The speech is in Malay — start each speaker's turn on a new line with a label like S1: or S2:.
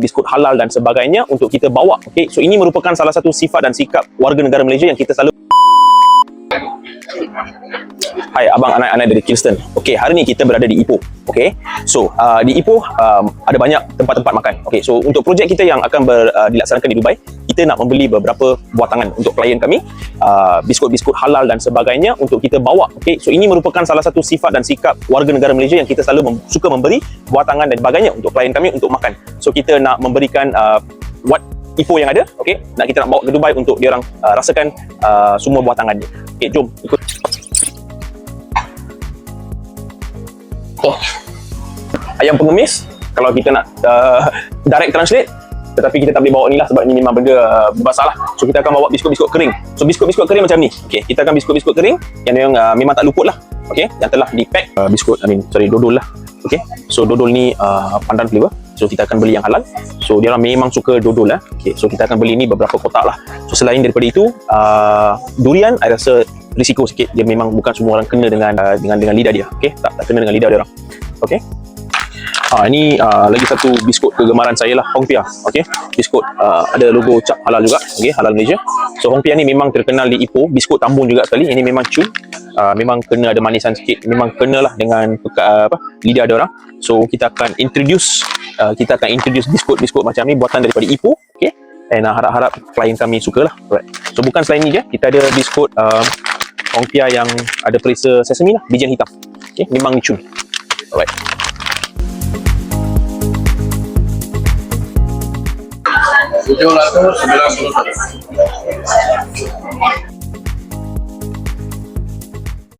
S1: biskut halal dan sebagainya untuk kita bawa. Okay, so ini merupakan salah satu sifat dan sikap warga negara Malaysia yang kita selalu Hai abang anak-anak dari Kingston. Okey, hari ni kita berada di Ipoh. Okey. So, uh, di Ipoh um, ada banyak tempat-tempat makan. Okey, so untuk projek kita yang akan ber, uh, dilaksanakan di Dubai, kita nak membeli beberapa buatangan untuk klien kami, uh, biskut-biskut halal dan sebagainya untuk kita bawa. Okey, so ini merupakan salah satu sifat dan sikap warga negara Malaysia yang kita selalu mem- suka memberi buatangan dan sebagainya untuk klien kami untuk makan. So kita nak memberikan uh, what Ipoh yang ada, okey, nak kita nak bawa ke Dubai untuk dia orang uh, rasakan uh, semua buatangan dia. Okey, jom ikut Oh. Ayam pengemis? Kalau kita nak uh, direct translate tetapi kita tak boleh bawa ni lah sebab ni memang benda uh, basah lah so kita akan bawa biskut-biskut kering. So biskut-biskut kering macam ni. Okay, kita akan biskut-biskut kering yang memang, uh, memang tak luput lah. Okay, yang telah di pack uh, biskut I mean sorry dodol lah. Okay. so dodol ni uh, pandan flavor. So kita akan beli yang halal. So dia orang memang suka dodol lah. Okay, so kita akan beli ni beberapa kotak lah. So selain daripada itu uh, durian I rasa risiko sikit. Dia memang bukan semua orang kena dengan uh, dengan dengan lidah dia. Okey? Tak, tak kena dengan lidah dia orang. Okey? Ah ini uh, lagi satu biskut kegemaran saya lah Hong Pia. Okey? Biskut uh, ada logo cap halal juga. Okey? Halal Malaysia. So Hong Pia ni memang terkenal di Ipoh. Biskut tambun juga sekali. Ini memang chew uh, memang kena ada manisan sikit. Memang kena lah dengan uh, apa lidah dia orang. So kita akan introduce uh, kita akan introduce biskut-biskut macam ni buatan daripada Ipoh. Okey? And uh, harap-harap klien kami suka lah alright. So bukan selain ni je. Kita ada biskut uh, Hong Pia yang ada perisa sesame lah, bijian hitam. Okay, memang cun. Alright.
S2: Tujuh ratus sembilan puluh.